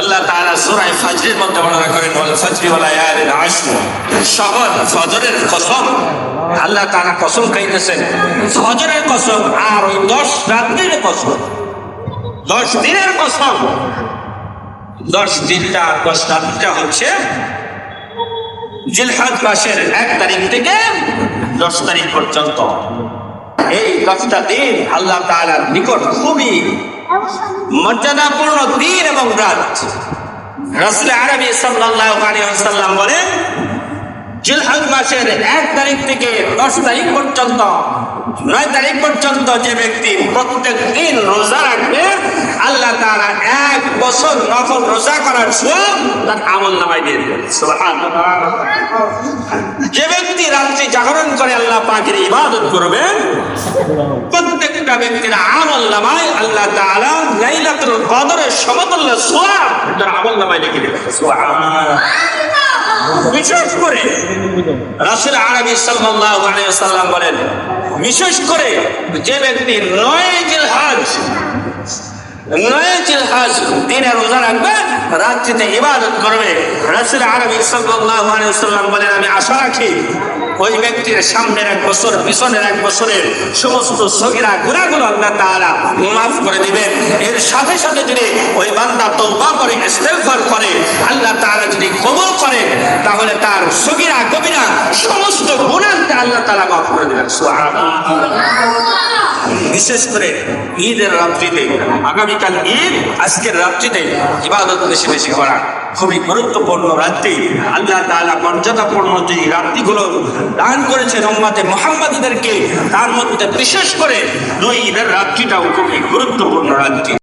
আল্লাহ তাআলা সূরা ফাজরের মধ্যে বর্ণনা করেন, ওয়াল ফাজরি ওয়াল লায়ালিন আশর। শহর ফজরের কসম, আল্লাহ তাআলা কসম খাইতেছেন। ফজরের কসম আর ওই দশ রাত্রির কসম। দশ দিনের কসম। দশ দিনটা আর দশ রাত্রিটা হচ্ছে জিলহাজ মাসের এক তারিখ থেকে দশ তারিখ পর্যন্ত। এই দশটা দিন আল্লাহ তাআলার নিকট খুবই মর্যাদাপূর্ণ দিন। এবং রাত রাসূল আরবি ওয়াসাল্লাম বলেন জিলহজ মাসের এক তারিখ থেকে দশ তারিখ পর্যন্ত নয় তারিখ পর্যন্ত যে ব্যক্তি প্রত্যেক দিন রোজা রাখবে আল্লাহ তাআলা এক বছর নফল রোজা করার সব তার আমল নামায় দিয়ে। যে ব্যক্তি রাত্রি জাগরণ করে আল্লাহ পাকের ইবাদত করবে প্রত্যেকটা ব্যক্তির আমল নামায় আল্লাহ তাআলা লাইলাতুল কদরের সমতুল্য সোয়াব তার আমল নামায় লিখে সুবহানাল্লাহ। বিশেষ করে রাসুল আরবি সাল্লাল্লাহু আলাইহি সাল্লাম বলেন বিশেষ করে যে ব্যক্তি নয় জিলহাজ নয় জিলহাজ দিনে রোজা রাখবে রাত্রিতে ইবাদত করবে রাসুল আরবি সাল্লাম বলেন, আমি আশা রাখি ওই ব্যক্তির সামনের এক বছর, পিছনের এক বছরের সমস্ত সগিরা গুণাগুলো আল্লাহ তাআলা মাফ করে দিবেন। এর সাথে সাথে যদি ওই বান্দা তওবা করে, ইস্তেগফার করে, আল্লাহ তাআলা যদি কবুল করে, তাহলে তার সগিরা, কবিরা সমস্ত গুনাহকে আল্লাহ তাআলা মাফ করে দিবেন। বিশেষ করে ঈদের রাত্রিতে, আগামীকাল ঈদ, আজকের রাত্রিতে ইবাদত বেশি বেশি করা। খুবই গুরুত্বপূর্ণ রাত্রি। আল্লাহ তালা মর্যাদাপূর্ণ যে রাত্রিগুলো দান করেছেন উম্মাতে মোহাম্মদদেরকে, তার মধ্যে বিশেষ করে দুই রাত্রিটাও খুবই গুরুত্বপূর্ণ রাত্রি।